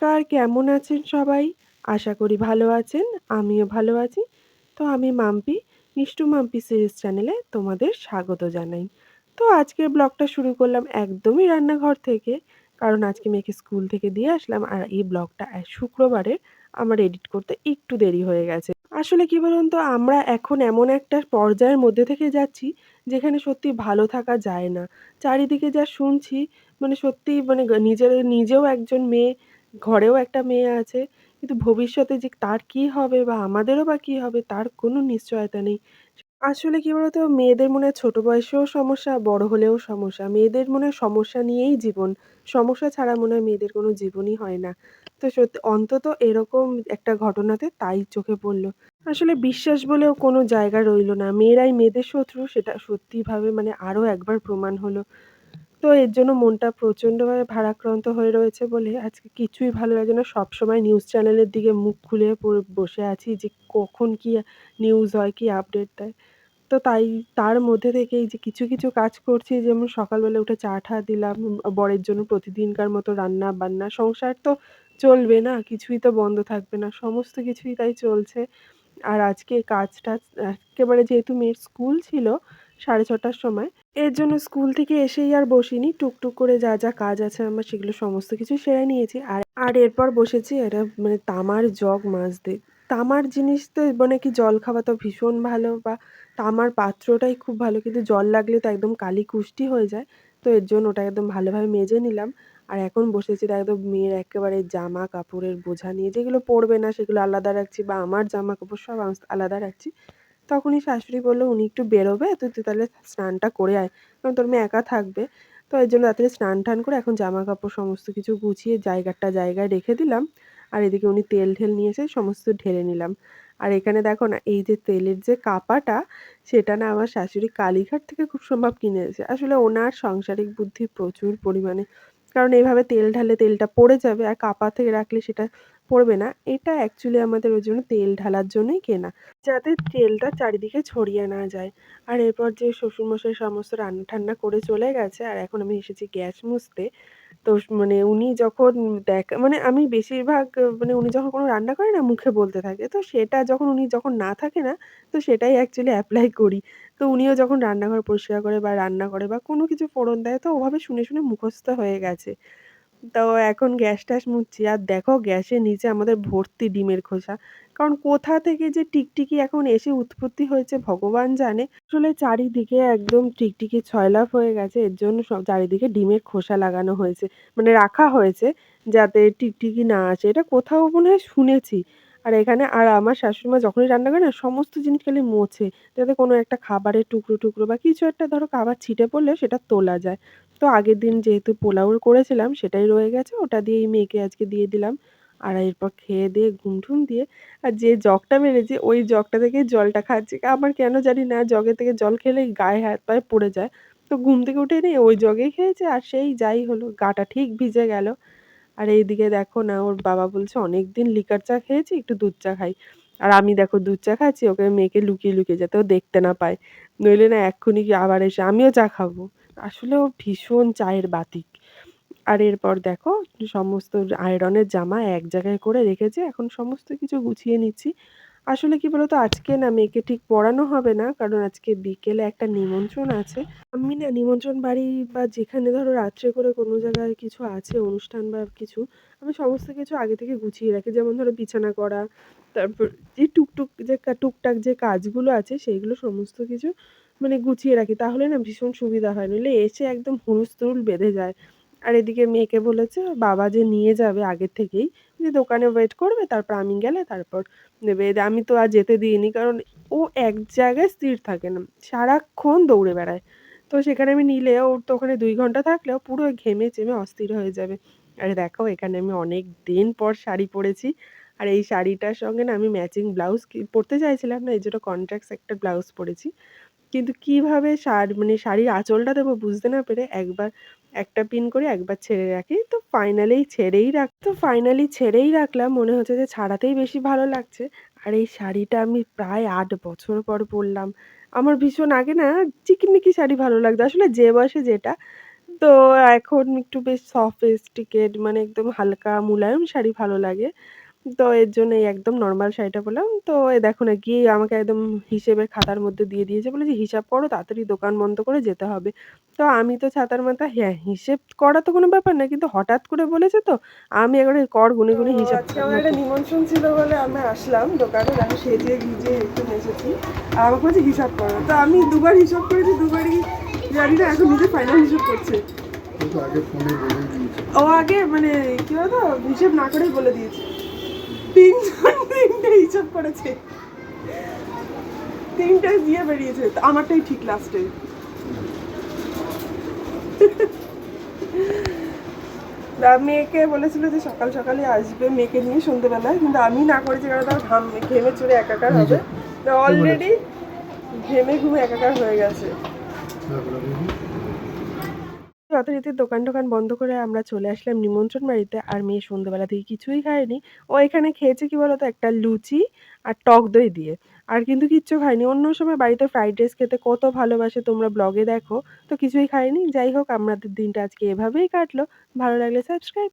কার কেমন আছেন সবাই? আশা করি ভালো আছেন, আমিও ভালো আছি। তো আমি মাম্পি মিষ্টু মাম্পি সিরিজ চ্যানেলে তোমাদের স্বাগত জানাই। তো আজকের ব্লগটা শুরু করলাম একদমই রান্নাঘর থেকে, কারণ আজকে মেয়েকে স্কুল থেকে দিয়ে আসলাম আর এই ব্লগটা শুক্রবারে আমার এডিট করতে একটু দেরি হয়ে গেছে। আসলে কি বলুন তো, আমরা এখন এমন একটা পর্যায়ের মধ্যে থেকে যাচ্ছি, যেখানে সত্যি ভালো থাকা যায় না। চারিদিকে যা শুনছি মানে সত্যিই মানে নিজের, নিজেও একজন মেয়ে, ঘরেও একটা মেয়ে আছে, কিন্তু ভবিষ্যতে যে তার কী হবে বা আমাদেরও বা কী হবে, তার কোনো নিশ্চয়তা নেই। আসলে কি বলতো মেয়েদের মনে ছোট বয়সেও সমস্যা, বড় হলেও সমস্যা। মেয়েদের মনে সমস্যা নিয়েই জীবন। সমস্যা ছাড়া মনে হয় মেয়েদের কোনো জীবনই হয় না। তো সত্যি অন্তত এরকম একটা ঘটনাতে তাই চোখে পড়ল। আসলে বিশ্বাস বলেও কোনো জায়গা রইল না। মেয়েরাই মেয়েদের শত্রু, সেটা সত্যিভাবে মানে আরও একবার প্রমাণ হলো। তো এর জন্য মনটা প্রচণ্ডভাবে ভারাক্রান্ত হয়ে রয়েছে বলে আজকে কিছুই ভালো লাগে না। সবসময় নিউজ চ্যানেলের দিকে মুখ খুলে বসে আছি যে কখন কী নিউজ হয়, কী আপডেট দেয়। তো তাই, তার মধ্যে থেকেই যে কিছু কিছু কাজ করছি, যেমন সকালবেলা উঠে চা ঠা দিলাম, বরের জন্য প্রতিদিনকার মতো রান্না বান্না। সংসার তো চলবে না, কিছুই তো বন্ধ থাকবে না, সমস্ত কিছুই তাই চলছে। আর আজকে কাজ টাজ একেবারে যেহেতু মেয়ের স্কুল ছিল সাড়ে ছটার সময়, এর জন্য স্কুল থেকে এসেই আর বসিনি। টুকটুক করে যা যা কাজ আছে আমার সেগুলো সমস্ত কিছু সেরে নিয়েছি। আর আর এরপর বসেছি এটা মানে তামার জগ মাজতে। তামার জিনিস তো মানে কি জল খাওয়া তো ভীষণ ভালো বা তামার পাত্রটাই খুব ভালো, কিন্তু জল লাগলে তো একদম কালি কুষ্টি হয়ে যায়। তো এর জন্য ওটা একদম ভালোভাবে মেজে নিলাম। আর এখন বসেছি একদম মেয়ের একেবারে জামা কাপড়ের বোঝা নিয়ে, যেগুলো পরবে না সেগুলো আলাদা রাখছি বা আমার জামা কাপড় সব আলাদা রাখছি। তখনই শাশুড়ি বলল, উনি একটু বেরোবে, তো তুই তাহলে স্নানটা করে আয়। কারণ তোর মেয়ে একা থাকবে, তো এর জন্য তাড়াতাড়ি স্নান টান করে এখন জামা কাপড় সমস্ত কিছু গুছিয়ে জায়গাটা জায়গায় রেখে দিলাম। আর এদিকে উনি তেল ঢেল নিয়ে এসে সমস্ত ঢেলে নিলাম। আর এখানে দেখো না, এই যে তেলের যে কাপাটা, সেটা না আমার শাশুড়ি কালীঘাট থেকে খুব সম্ভব কিনে এনেছে আসলে ওনার সাংসারিক বুদ্ধি প্রচুর পরিমাণে কারণ এইভাবে তেল ঢালে তেলটা পড়ে যাবে আর কাপা থেকে রাখলে সেটা পড়বে না। এটা অ্যাকচুয়ালি আমাদের ওই জন্য তেল ঢালার জন্যই কেনা। যাতে তেলটা চারিদিকে ছড়িয়ে না যায়। আর এরপর যে শ্বশুরমশাই সমস্ত রান্না ঠান্না করে চলে গেছে, আর এখন আমি এসেছি গ্যাস মুছতে। তো মানে উনি যখন দেখ মানে আমি বেশিরভাগ মানে উনি যখন কোনো রান্না করে না, মুখে বলতে থাকে। তো সেটা যখন উনি যখন না থাকে না, তো সেটাই অ্যাকচুয়ালি অ্যাপ্লাই করি। তো উনিও যখন রান্নাঘর পরিষ্কার করে বা রান্না করে বা কোনো কিছু ফোড়ন দেয়, তো ওভাবে শুনে শুনে মুখস্থ হয়ে গেছে। তো এখন গ্যাস ট্যাস মুচ্ছি আর দেখো গ্যাসের নিচে আমাদের ভর্তি ডিমের খোসা। কারণ কোথা থেকে যে টিকটিকি এখন এসে উৎপত্তি হয়েছে ভগবান জানে। আসলে চারিদিকে একদম টিকটিকি ছয়লাভ হয়ে গেছে। এর জন্য সব চারিদিকে ডিমের খোসা লাগানো হয়েছে। মানে রাখা হয়েছে যাতে টিকটিকি না আসে। এটা কোথাও মনে হয় শুনেছি। আর এখানে আর আমার শাশুড়িমা যখনই রান্না করে না, সমস্ত জিনিস খালি মোছে। যাতে কোনো একটা খাবারের টুকরো টুকরো বা কিছু একটা ধরো খাবার ছিটে পড়লে সেটা তোলা যায়। তো আগের দিন যেহেতু পোলাও করেছিলাম, সেটাই রয়ে গেছে। ওটা দিয়েই মেয়েকে আজকে দিয়ে দিলাম। আর এরপর খেয়ে দিয়ে ঘুম ঠুম দিয়ে আর যে জগটা মেরেছি, ওই জগটা থেকেই জলটা খাচ্ছি। আমার কেন জানি না জগের থেকে জল খেলেই গায়ে হাত পায়ে পড়ে যায়। তো ঘুম থেকে উঠে নিয়ে ওই জগেই খেয়েছে। আর সেই যাই হলো, গাটা ঠিক ভিজে গেল। আর এইদিকে দেখো না, ওর বাবা বলছে অনেক দিন লিকার চা খেয়েছি, একটু দুধ চা খাই। আর আমি দেখো দুধ চা খাচ্ছি, ওকে মেয়েকে লুকিয়ে লুকিয়ে যাতে ও দেখতে না পায়। নইলে না এক্ষুনি কি আবার এসে আমিও চা খাব। আসলে ও ভীষণ চায়ের বাতিক। আর এরপর দেখো, সমস্ত আয়রনের জামা এক জায়গায় করে রেখেছি, এখন সমস্ত কিছু গুছিয়ে নিচ্ছি। আসলে কি বলতো, আজকে না মেয়েকে ঠিক পড়ানো হবে না। কারণ আজকে বিকেলে একটা নিমন্ত্রণ আছে। আমি না নিমন্ত্রণ বাড়ি বা যেখানে ধরো রাত্রে করে কোনো জায়গায় কিছু আছে, অনুষ্ঠান বা কিছু, আমি সমস্ত কিছু আগে থেকে গুছিয়ে রাখি। যেমন ধরো বিছানা করা, তারপর যে টুকটুক যে টুকটাক যে কাজগুলো আছে, সেইগুলো সমস্ত কিছু মানে গুছিয়ে রাখি। তাহলে না ভীষণ সুবিধা হয়। নইলে এসে একদম হুড়স্থুল বেঁধে যায়। আর এদিকে মেয়েকে বলেছে, বাবা যে নিয়ে যাবে আগের থেকেই, যে দোকানে ওয়েট করবে, তারপর আমি গেলে তারপর নেবে। আমি তো আর যেতে দিইনি, কারণ ও এক জায়গায় স্থির থাকে না, সারাক্ষণ দৌড়ে বেড়ায়। তো সেখানে আমি নিলে ওর তো ওখানে দুই ঘণ্টা থাকলেও পুরো ঘেমে চেমে অস্থির হয়ে যাবে। আরে দেখো, এখানে আমি অনেক দিন পর শাড়ি পরেছি, আর এই শাড়িটার সঙ্গে না আমি ম্যাচিং ব্লাউজ পরতে চাইছিলাম না, এই জন্য কন্ট্রাক্টস একটা ব্লাউজ পরেছি। কিন্তু কীভাবে শাড়ি মানে শাড়ির আঁচলটা দেবো বুঝতে না পেরে একবার একটা পিন করে একবার ছেড়ে রাখি। তো ফাইনালি ছেড়েই রাখ তো ফাইনালি ছেড়েই রাখলাম। মনে হচ্ছে যে ছাড়াতেই বেশি ভালো লাগছে। আর এই শাড়িটা আমি প্রায় আট বছর পর পরলাম। আমার ভীষণ আগে না চিকিমিকি শাড়ি ভালো লাগতো। আসলে যে বয়সে যেটা। তো এখন একটু বেশ সফিস্টিকেট মানে একদম হালকা, মুলায়ম শাড়ি ভালো লাগে। তো এর জন্য এই একদম নরমাল শাড়িটা পরলাম। তো এই দেখো না গিয়ে আমাকে একদম হিসেবের খাতার মধ্যে দিয়ে দিয়েছে। বলে বলেছে, "হিসাব করো তাড়াতাড়ি দোকান বন্ধ করে যেতে হবে।" তো আমি তো ছাতার মাথা হ্যাঁ, হিসেব করা তো কোনো ব্যাপার না। কিন্তু হঠাৎ করে বলেছে তো আমি একেবারে কর গুনে, গুনে হিসাব আজকে আমার একটা নিমন্ত্রণ ছিল বলে আমি আসলাম দোকানে। দেখো সেজে গুজে একটু এসেছি। আর আমাকে বলছে হিসাব করো। তো আমি দুবার হিসাব করেছি দুবারই জানি না এখন নিজে ফাইনাল হিসাব করছে। ও আগে মানে কি বলতো হিসেব না করেই বলে দিয়েছে তিনজন তিনটে হিসাব করেছে। তিনটে দিয়ে বেরিয়েছে। তো আমারটাই ঠিক লাস্টে মেয়েকে বলেছিল যে সকাল সকালে আসবে মেয়েকে নিয়ে সন্ধ্যেবেলায় কিন্তু আমি না করেছি কারণ তার ঘাম ঘেমে চড়ে একাকার হবে। তো অলরেডি ঘেমে ঘুমে একাকার হয়ে গেছে। যথারীতি দোকান টোকান বন্ধ করে আমরা চলে আসলাম নিমন্ত্রণ বাড়িতে। আর মেয়ে সন্ধ্যেবেলা থেকে কিছুই খায়নি। ও এখানে খেয়েছে কি বলতো? একটা লুচি আর টক দই দিয়ে। আর কিন্তু কিচ্ছু খায়নি। অন্য সময় বাড়িতে ফ্রাইড রাইস খেতে কত ভালোবাসে তোমরা ব্লগে দেখো। তো কিছুই খায়নি। যাই হোক, আমাদের দিনটা আজকে এভাবেই কাটলো। ভালো লাগলে সাবস্ক্রাইব